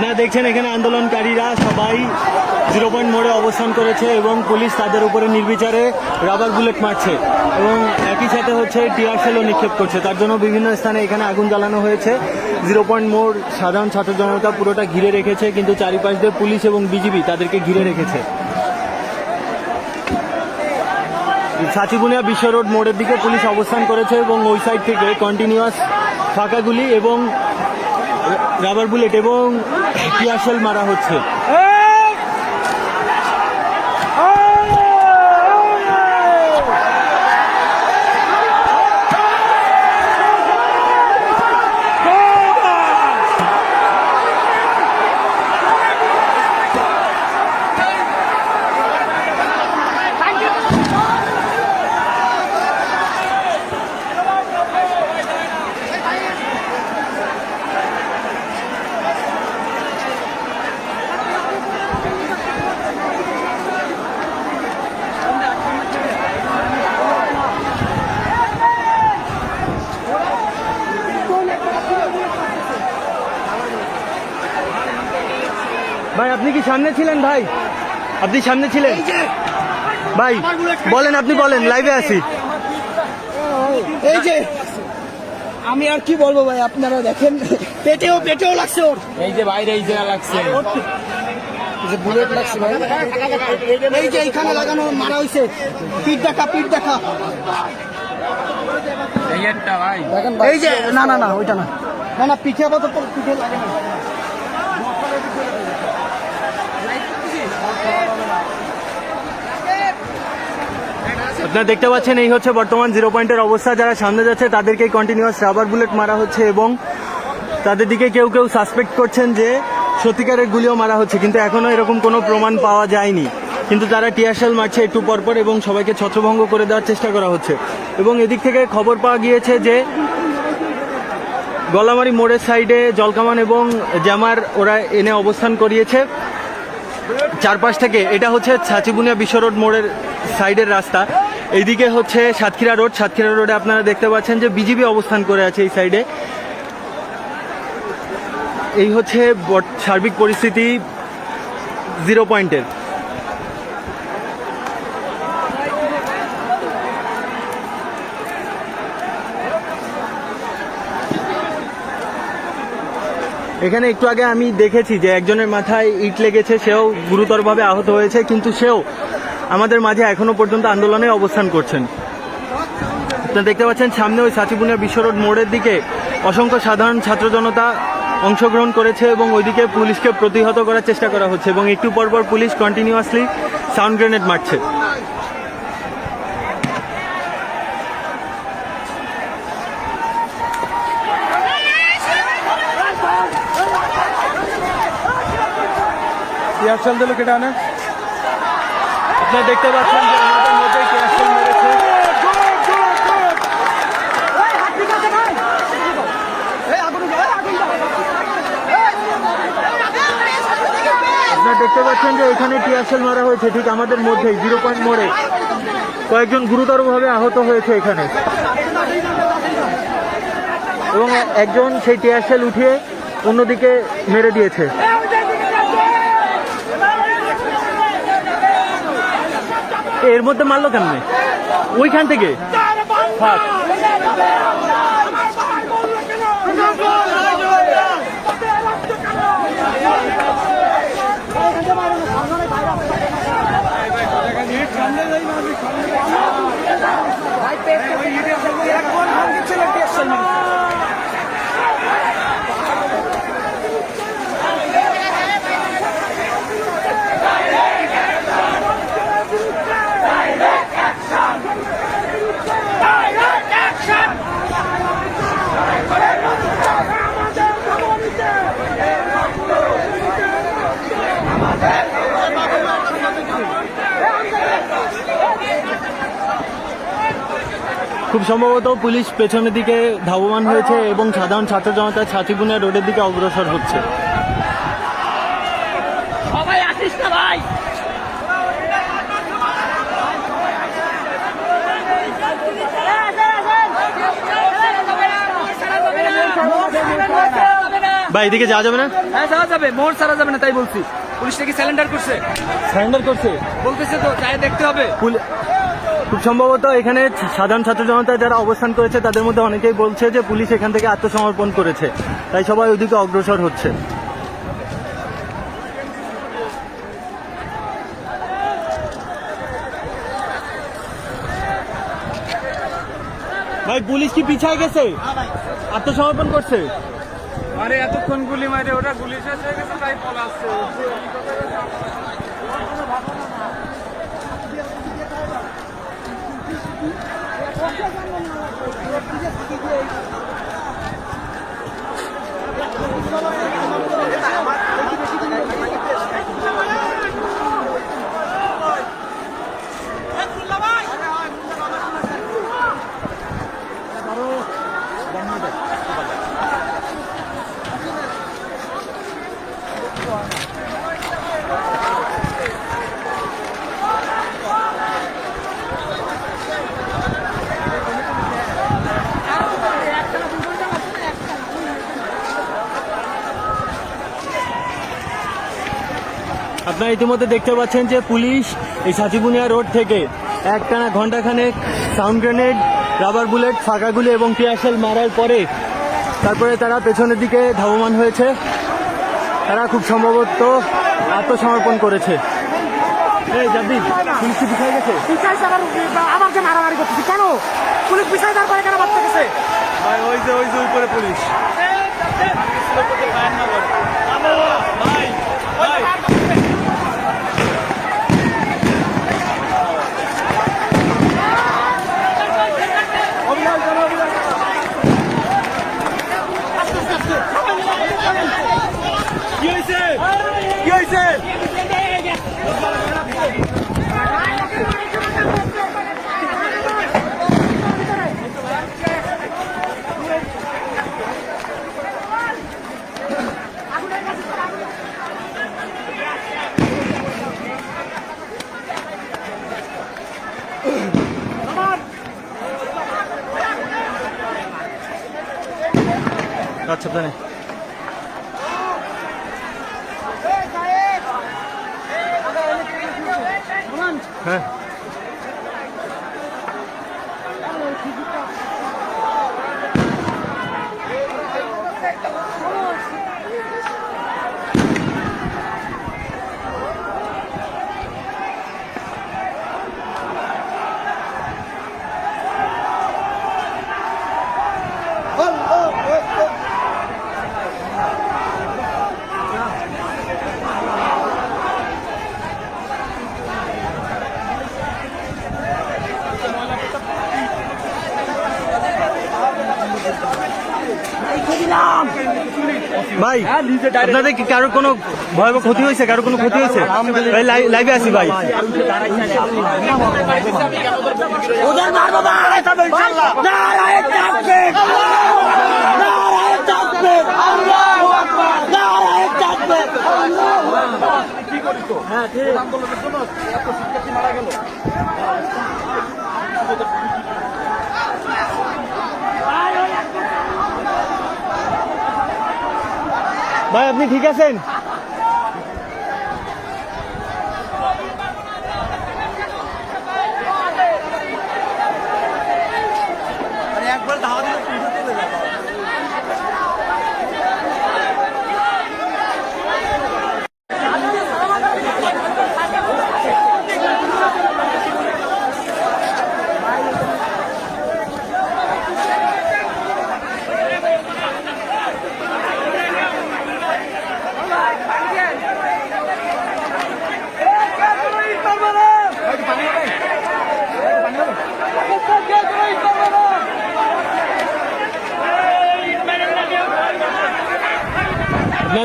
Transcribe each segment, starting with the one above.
আপনারা দেখছেন এখানে আন্দোলনকারীরা সবাই জিরো পয়েন্ট মোড়ে অবস্থান করেছে এবং পুলিশ তাদের উপরে নির্বিচারে রাবার বুলেট মারছে এবং একই সাথে হচ্ছে টিয়ার সেলও নিক্ষেপ করছে। তার জন্য বিভিন্ন স্থানে এখানে আগুন জ্বালানো হয়েছে। জিরো পয়েন্ট মোড় সাধারণ ছাত্র জনতা পুরোটা ঘিরে রেখেছে, কিন্তু চারিপাশ দিয়ে পুলিশ এবং বিজিবি তাদেরকে ঘিরে রেখেছে। সাচিবুনিয়া বিশ্ব রোড মোড়ের দিকে পুলিশ অবস্থান করেছে এবং ওই সাইড থেকে কন্টিনিউয়াস ফাঁকাগুলি এবং রাবার বুলেট এবং টিয়ারশেল মারা হচ্ছে? ভাই আপনি কি সামনে ছিলেন ভাই? আপনি সামনে ছিলেন? ভাই বলেন আপনি বলেন লাইভে আছি। এই যে আমি আর কি বলব ভাই আপনারা দেখেন পেটেও পেটেও লাগছে ওর। এই যে বাইরে এই যে লাগছে। এই যে বুলেট লাগছে ভাই। এই যে এইখানে লাগানো মারা হইছে। পিঠ দেখা পিঠ দেখা। এই একটা ভাই। এই যে না না না ওইটা না। না না পিঠে আপাতত পিঠে লাগে না। আপনারা দেখতে পাচ্ছেন, এই হচ্ছে বর্তমান জিরো পয়েন্টের অবস্থা। যারা সামনে যাচ্ছে, তাদেরকে কন্টিনিউয়াস রাবার বুলেট মারা হচ্ছে এবং তাদের দিকে কেউ কেউ সাসপেক্ট করছেন যে সত্যিকারের গুলিও মারা হচ্ছে, কিন্তু এখনও এরকম কোনো প্রমাণ পাওয়া যায়নি। কিন্তু তারা টিয়ারশেল মারছে একটু পরপর এবং সবাইকে ছত্রভঙ্গ করে দেওয়ার চেষ্টা করা হচ্ছে। এবং এদিক থেকে খবর পাওয়া গিয়েছে যে গলামারি মোড়ের সাইডে জলকামান এবং জামার ওরা এনে অবস্থান করিয়েছে। চারপাশ থেকে, এটা হচ্ছে ছাচিবুনিয়া বিশ্ব রোড মোড়ের সাইডের রাস্তা। এইদিকে হচ্ছে সাতক্ষীরা রোড। সাতক্ষীরা রোডে আপনারা দেখতে পাচ্ছেন যে বিজিবি অবস্থান করে আছে এই সাইডে। এই হচ্ছে সার্বিক পরিস্থিতি জিরো পয়েন্টের। এখানে একটু আগে আমি দেখেছি যে একজনের মাথায় ইট লেগেছে, সেও গুরুতরভাবে আহত হয়েছে, কিন্তু সেও আমাদের মাঝে এখনও পর্যন্ত আন্দোলনে অবস্থান করছেন। আপনারা দেখতে পাচ্ছেন, সামনে ওই সাচিবুনিয়া বিশ্ব রোড মোড়ের দিকে অসংখ্য সাধারণ ছাত্র জনতা অংশগ্রহণ করেছে এবং ওইদিকে পুলিশকে প্রতিহত করার চেষ্টা করা হচ্ছে এবং একটু পর পর পুলিশ কন্টিনিউয়াসলি সাউন্ড গ্রেনেড মারছে। টিয়ারশাল দিল কেটে আনে আপনারা দেখতে পাচ্ছেন যে আপনারা দেখতে পাচ্ছেন যে এখানে টিয়ারশেল মারা হয়েছে, ঠিক আমাদের মধ্যেই, জিরো পয়েন্ট মোড়ে। কয়েকজন গুরুতরভাবে আহত হয়েছে এখানে। এবং একজন সেই টিয়ারশেল উঠিয়ে অন্যদিকে মেরে দিয়েছে। এর মধ্যে মারলো কেমনে ওইখান থেকে ফাঁক। খুব সম্ভবত পুলিশ পেছনের দিকে ধাবমান হয়েছে এবং সাধারণ ছাত্র জনতা ছাতিবুনিয়া রোডের দিকে অগ্রসর হচ্ছে। সবাই আসিস না ভাই। এদিকে যাওয়া যাবে না? হ্যাঁ যাওয়া যাবে। মোড় ছাড়া যাবে না তাই বলছি। পুলিশটা কি স্যালেন্ডার করছে? সারেন্ডার করছে? বলতেছে তো যাই দেখতে হবে। খুব সম্ভবত এখানে সাধারণ ছাত্র জনতা যারা অবস্থান করেছে, তাদের মধ্যে অনেকেই বলছে যে পুলিশ এখান থেকে আত্মসমর্পণ করেছে। তাই সবাই ওইদিকে অগ্রসর হচ্ছে। ভাই, পুলিশ কি পিছায় গেছে? আত্মসমর্পণ করছে? আরে, এতক্ষণ গুলি মারে ওরা গুলি শেষ হয়ে গেছে, তাই পলাচ্ছে। আমার আপনারা ইতিমধ্যে দেখতে পাচ্ছেন যে পুলিশ এই সাচিবুনিয়া রোড থেকে একটানা ঘন্টাখানেক সাউন্ড গ্রেনেড রাবার বুলেট ফাঁকা ফাঁকাগুলি এবং টিয়ারশেল মারার পরে তারপরে তারা পেছনের দিকে ধাবমান হয়েছে তারা খুব সম্ভবত আত্মসমর্পণ করেছে এই পুলিশ কি পিছিয়ে গেছে পিছাইছে আবার আবার যে মারামারি করতেছে কেন পুলিশ পিছাই দেওয়ার পরে কেন বাচ্চা গেছে ভাই ওই যে ওই যে উপরে পুলিশ আচ্ছা তাই হ্যাঁ ভাই আপনাদের কি কারও কোনো ভয়াবহ ক্ষতি হয়েছে? কারও কোনো ক্ষতি হয়েছে? ভাই লাই- লাইভে আছি ভাই। তবে ইনশাআল্লাহ নারায়ে তাকবীর। নারায়ে ভাই আপনি ঠিক আছেন?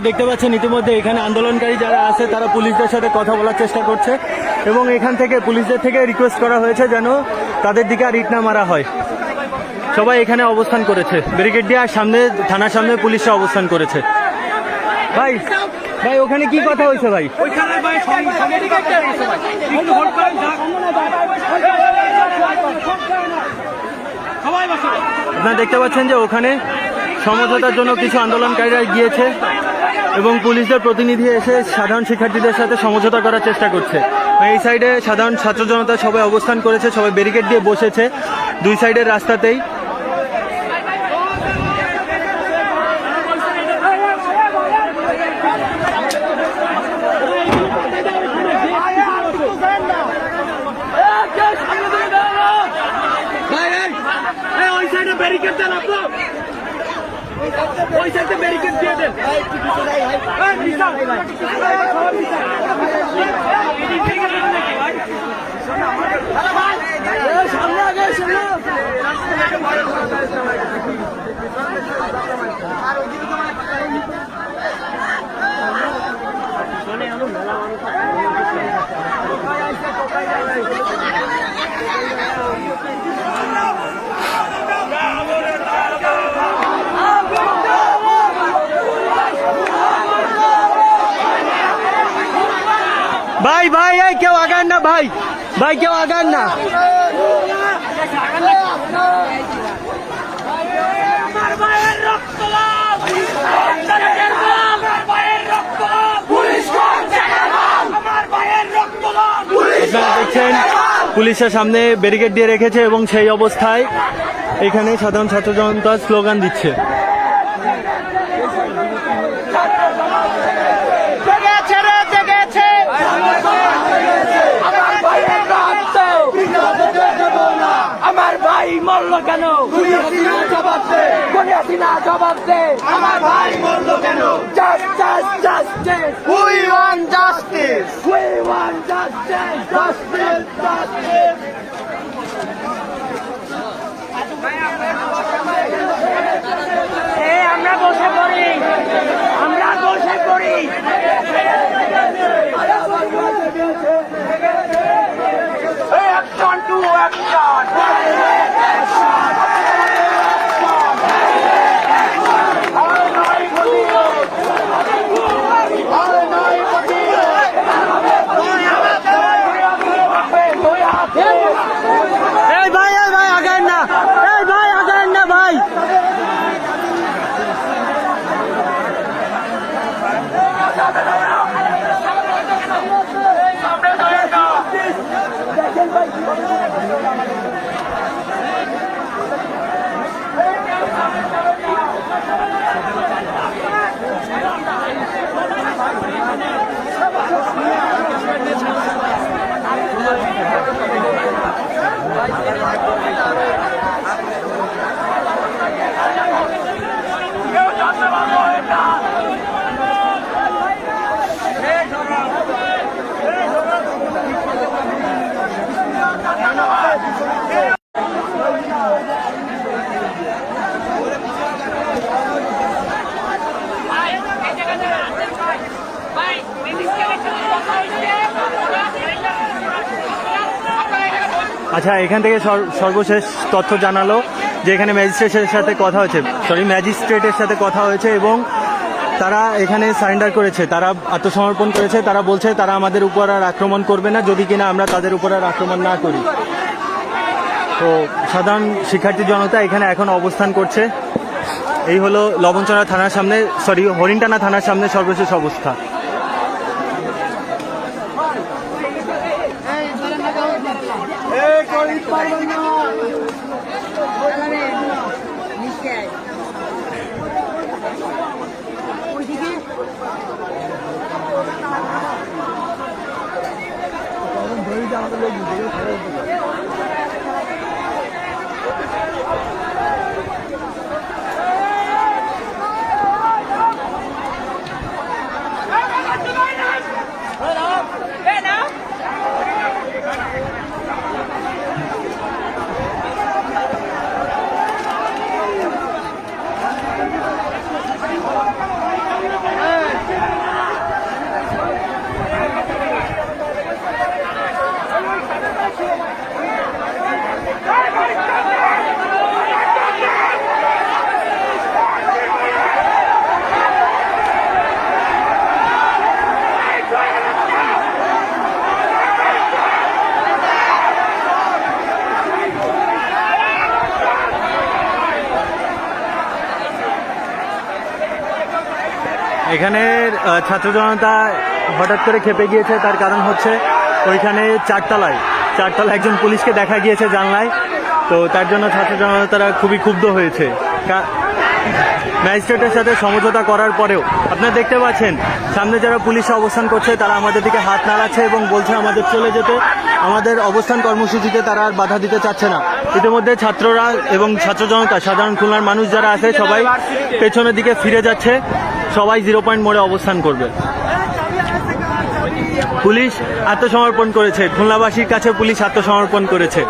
দেখতে পাচ্ছেন ইতিমধ্যে এখানে আন্দোলনকারী যারা আছে তারা পুলিশদের সাথে কথা বলার চেষ্টা করছে এবং এখান থেকে পুলিশদের থেকে রিকোয়েস্ট করা হয়েছে যেন তাদের দিকে আর ইট না মারা হয়। সবাই এখানে অবস্থান করেছে। ব্যারিকেড দিয়ে আর সামনে থানার সামনে পুলিশরা অবস্থান করেছে। ভাই ভাই ওখানে কি কথা হয়েছে ভাই? আপনারা দেখতে পাচ্ছেন যে ওখানে সমঝোতার জন্য কিছু আন্দোলনকারীরা গিয়েছে। এবং পুলিশের প্রতিনিধি এসে সাধারণ শিক্ষার্থীদের সাথে সমঝোতা করার চেষ্টা করছে। এই সাইডে সাধারণ ছাত্র জনতা সবাই অবস্থান করেছে, সবাই ব্যারিকেড দিয়ে বসেছে। দুই সাইডের রাস্তাতেই ব্যারিকেড দেন আপনি ওই সাইডে ব্যারিকেড দিয়ে দেন সামনে আগে সামনে ভাই ভাই, এই কেউ আগান না, ভাই। ভাই, কেউ আগান না। দেখছেন, পুলিশের সামনে ব্যারিকেড দিয়ে রেখেছে এবং সেই অবস্থায় এখানে সাধারণ ছাত্র জনতা স্লোগান দিচ্ছে। মরলো কেন জবাব দে না জবাব দে আমার ভাই মরলো কেন we want justice we want justice justice justice আমরা বসে পড়ি আমরা বসে পড়ি Action to action! এই ভাই এই ভাই আগান না এই ভাই আগান না ভাই আচ্ছা এখান থেকে সর- সর্বশেষ তথ্য জানালো যে এখানে ম্যাজিস্ট্রেটের সাথে কথা হয়েছে সরি ম্যাজিস্ট্রেটের সাথে কথা হয়েছে এবং তারা এখানে সারেন্ডার করেছে, তারা আত্মসমর্পণ করেছে, তারা বলছে তারা আমাদের উপর আর আক্রমণ করবে না, যদি কিনা আমরা তাদের উপর আর আক্রমণ না করি। তো সাধারণ শিক্ষার্থী জনতা এখানে এখন অবস্থান করছে। এই হলো লবণচড়া থানার সামনে সরি হরিণটানা থানার সামনে সর্বশেষ অবস্থা। এখানের ছাত্র জনতা হঠাৎ করে খেপে গিয়েছে, তার কারণ হচ্ছে ওইখানে চারতলায়। চারতলায় একজন পুলিশকে দেখা গিয়েছে জানলায়, তো তার জন্য ছাত্র জনতারা খুবই ক্ষুব্ধ হয়েছে। ম্যাজিস্ট্রেটের সাথে সমঝোতা করার পরেও, আপনারা দেখতে পাচ্ছেন, সামনে যারা পুলিশ অবস্থান করছে, তারা আমাদের দিকে হাত নাড়াচ্ছে এবং বলছে আমাদের চলে যেতে, আমাদের অবস্থান কর্মসূচিতে তারা আর বাধা দিতে চাচ্ছে না। ইতিমধ্যে ছাত্ররা এবং ছাত্র জনতা, সাধারণ খুলনার মানুষ যারা আছে, সবাই পেছনের দিকে ফিরে যাচ্ছে। সবাই জিরো পয়েন্ট মোড়ে অবস্থান করবে। পুলিশ আত্মসমর্পণ করেছে। খুলনাবাসীর কাছে পুলিশ আত্মসমর্পণ করেছে।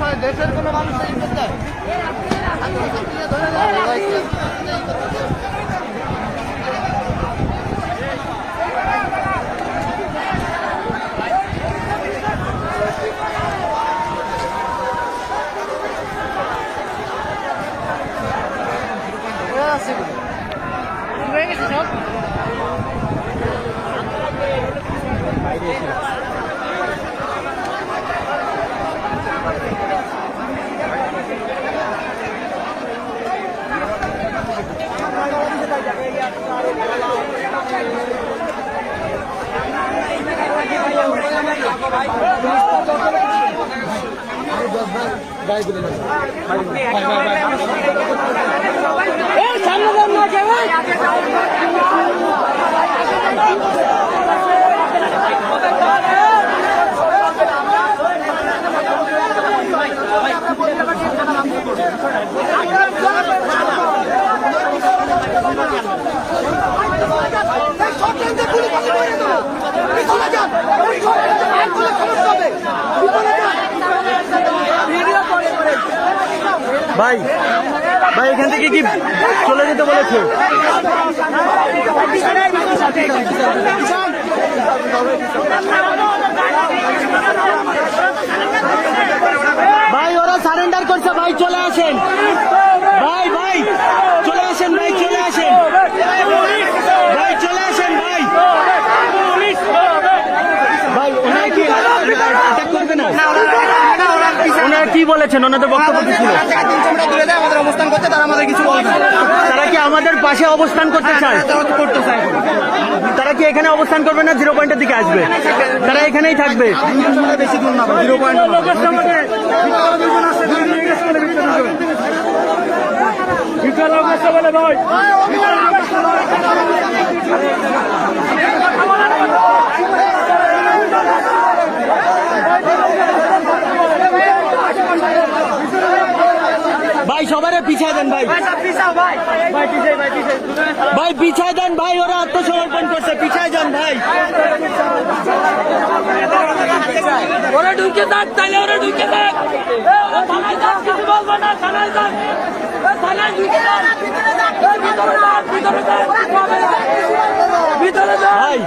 হয় দেশের কোনো মানুষ ইজ্জত দেয় Thank you. শুকনা টুকনা লাগছে ভাই ভাই, এখান থেকে কি চলে যেতে বলেছে? ভাই, ওরা সারেন্ডার করছে, ভাই, চলে আসেন। ভাই ভাই, চলে আসেন, ভাই, চলে আসেন ভাই ভাই ওনারা কি attack করবে না ওনারা কি বলেছেন? ওনাদের বক্তব্য কি ছিল? আমাদের অবস্থান করছে তারা আমাদের কিছু বলবে তারা কি আমাদের পাশে অবস্থান করতে চায়? তারা করতে চায়। তারা কি এখানে অবস্থান করবে না জিরো পয়েন্টের দিকে আসবে? তারা এখানেই থাকবে। বেশি দূর না জিরো পয়েন্ট ভাই সবারে পিছায় দেন ভাই। ভাই পিছায় দেন ভাই ওরা আত্মসমর্পণ করছে পিছায় যান ভাই। ওরা ঢুকে থাক তাহলে ওরা ঢুকে থাক থানায় কিছু বলব না থানায় থানায় ভিতরে ভিতরে। ভিতরে ভাই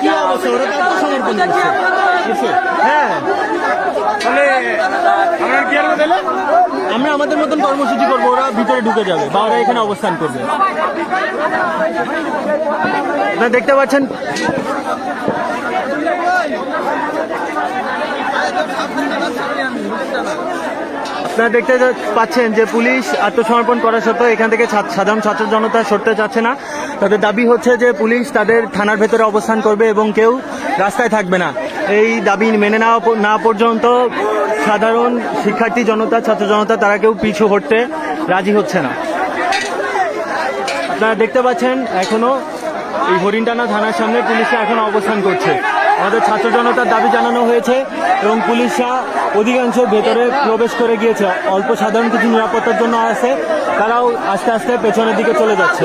কি অবস্থা? ওরা তো আত্মসমর্পণ করছে। হ্যাঁ। আমরা আমাদের মতন কর্মসূচি করব, ওরা ভিতরে ঢুকে যাবে বা ওরা এখানে অবস্থান করবে। দেখতে পাচ্ছেন? আপনারা দেখতে পাচ্ছেন যে পুলিশ আত্মসমর্পণ করা সত্ত্বেও এখান থেকে সাধারণ ছাত্র জনতা সরতে চাচ্ছে না। তাদের দাবি হচ্ছে যে পুলিশ তাদের থানার ভেতরে অবস্থান করবে এবং কেউ রাস্তায় থাকবে না। এই দাবি মেনে নেওয়া না পর্যন্ত সাধারণ শিক্ষার্থী জনতা, ছাত্র জনতা, তারা কেউ পিছু হটতে রাজি হচ্ছে না। আপনারা দেখতে পাচ্ছেন, এখনও এই হরিণটানা থানার সামনে পুলিশরা এখন অবস্থান করছে। আমাদের ছাত্র জনতার দাবি জানানো হয়েছে এবং পুলিশরা অধিকাংশ ভেতরে প্রবেশ করে গিয়েছে। অল্প সাধারণ কিছু নিরাপত্তার জন্য আছে, তারাও আস্তে আস্তে পেছনের দিকে চলে যাচ্ছে।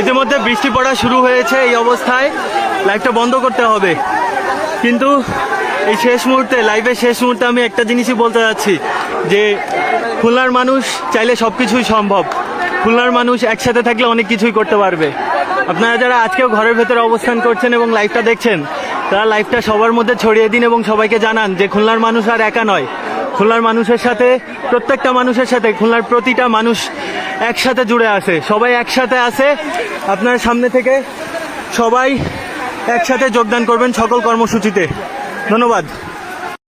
ইতিমধ্যে বৃষ্টি পড়া শুরু হয়েছে এই অবস্থায়। লাইভটা বন্ধ করতে হবে। কিন্তু এই শেষ মুহূর্তে লাইভের শেষ মুহূর্তে আমি একটা জিনিসই বলতে যাচ্ছি, যে খুলনার মানুষ চাইলে সব কিছুই সম্ভব। খুলনার মানুষ একসাথে থাকলে অনেক কিছুই করতে পারবে। আপনারা যারা আজকেও ঘরের ভেতরে অবস্থান করছেন এবং লাইভটা দেখছেন, তারা লাইভটা সবার মধ্যে ছড়িয়ে দিন এবং সবাইকে জানান যে খুলনার মানুষ আর একা নয়। খুলনার মানুষের সাথে, প্রত্যেকটা মানুষের সাথে, খুলনার প্রতিটা মানুষ একসাথে জুড়ে আছে। সবাই একসাথে আছে। আপনার সামনে থেকে সবাই একসাথে যোগদান করবেন সকল কর্মসূচিতে। ধন্যবাদ।